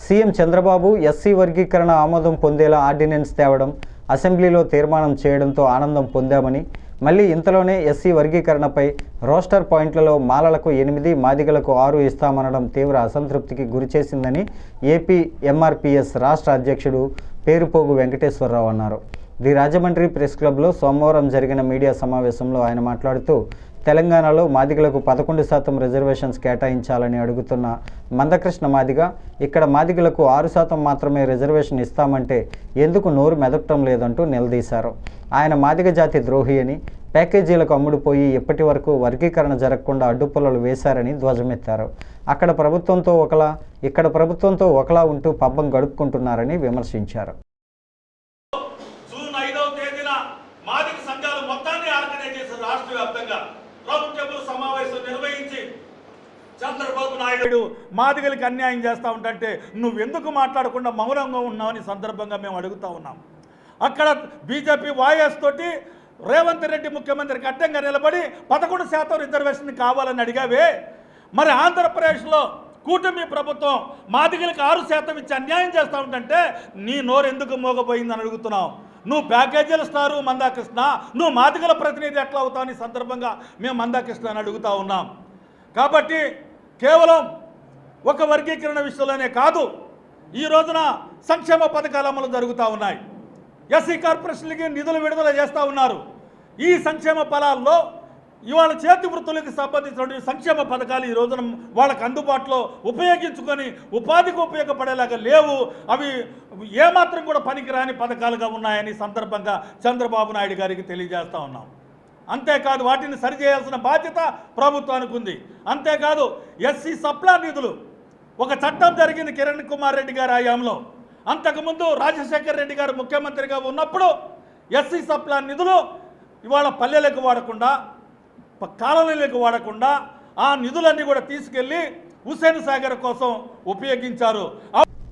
CM Chandrababu SC వర్గీకరణ ఆమోదం పొందేలా ఆర్డినెన్స్ తేవడం అసెంబ్లీలో తీర్మానం చేయడంతో ఆనందం పొందామని మళ్ళీ ఇంతలోనే ఎస్సీ వర్గీకరణపై రోస్టర్ పాయింట్లలో మాలలకు ఎనిమిది మాదిగలకు ఆరు ఇస్తామనడం తీవ్ర అసంతృప్తికి గురిచేసిందని ఏపీ ఎంఆర్పిఎస్ రాష్ట్ర అధ్యక్షుడు పేరుపోగు వెంకటేశ్వరరావు అన్నారు. ది రాజమండ్రి ప్రెస్ క్లబ్లో సోమవారం జరిగిన మీడియా సమావేశంలో ఆయన మాట్లాడుతూ తెలంగాణలో మాదిగలకు పదకొండు శాతం రిజర్వేషన్స్ కేటాయించాలని అడుగుతున్న మందకృష్ణ మాదిగ ఇక్కడ మాదిగలకు ఆరు శాతం మాత్రమే రిజర్వేషన్ ఇస్తామంటే ఎందుకు నోరు మెదపటం లేదంటూ నిలదీశారు. ఆయన మాదిగ జాతి ద్రోహి అని ప్యాకేజీలకు అమ్ముడుపోయి ఇప్పటి వరకు వర్గీకరణ జరగకుండా అడ్డుపుల్లలు వేశారని ధ్వజమెత్తారు. అక్కడ ప్రభుత్వంతో ఒకలా ఇక్కడ ప్రభుత్వంతో ఒకలా ఉంటూ పబ్బం గడుపుకుంటున్నారని విమర్శించారు. జూన్ ఐదవ తేదీన మాదిక సంఘాలు మొత్తాన్ని ఆర్గనైజ్ చేసిన రాష్ట్ర వ్యాప్తంగా. సమావేశం నిర్వహించి చంద్రబాబు నాయుడు మాదిగలకి అన్యాయం చేస్తూ ఉంటే నువ్వెందుకు మాట్లాడకుండా మౌనంగా ఉన్నావని సందర్భంగా మేము అడుగుతా ఉన్నాం. అక్కడ బీజేపీ వాయస్ తోటి రేవంత్ రెడ్డి ముఖ్యమంత్రికి అడ్డంగా నిలబడి పదకొండు శాతం రిజర్వేషన్ కావాలని అడిగావే. మరి ఆంధ్రప్రదేశ్లో కూటమి ప్రభుత్వం మాదిగలకు ఆరు శాతం ఇచ్చి అన్యాయం చేస్తూ ఉంటే నీ నోరు ఎందుకు మోగపోయిందని అడుగుతున్నావు? నువ్వు ప్యాకేజీలు స్టారు మందాకృష్ణ. నువ్వు మాదిగల ప్రతినిధి ఎట్లా అవుతావు అని సందర్భంగా మేము మందాకృష్ణ అని అడుగుతా ఉన్నాం. కాబట్టి కేవలం ఒక వర్గీకరణ విషయంలోనే కాదు ఈ రోజున సంక్షేమ పథకాల అమలు జరుగుతూ ఉన్నాయి. ఎస్సీ కార్పొరేషన్లకి నిధులు విడుదల చేస్తూ ఉన్నారు. ఈ సంక్షేమ ఫలాల్లో ఇవాళ చేతి వృత్తులకు సంబంధించినటువంటి సంక్షేమ పథకాలు ఈ రోజున వాళ్ళకు అందుబాటులో ఉపయోగించుకొని ఉపాధికి ఉపయోగపడేలాగా లేవు. అవి ఏమాత్రం కూడా పనికిరాని పథకాలుగా ఉన్నాయని సందర్భంగా చంద్రబాబు నాయుడు గారికి తెలియజేస్తూ ఉన్నాం. అంతేకాదు వాటిని సరిచేయాల్సిన బాధ్యత ప్రభుత్వానికి ఉంది. అంతేకాదు ఎస్సీ సప్లా నిధులు. ఒక చట్టం జరిగింది కిరణ్ కుమార్ రెడ్డి గారి హయాంలో. అంతకుముందు రాజశేఖర్ రెడ్డి గారు ముఖ్యమంత్రిగా ఉన్నప్పుడు ఎస్సీ సప్లా నిధులు ఇవాళ పల్లెలకు వాడకుండా కాలనీలకు వాడకుండా ఆ నిధులన్నీ కూడా తీసుకెళ్ళి హుస్సేన్ సాగర్ కోసం ఉపయోగించారు.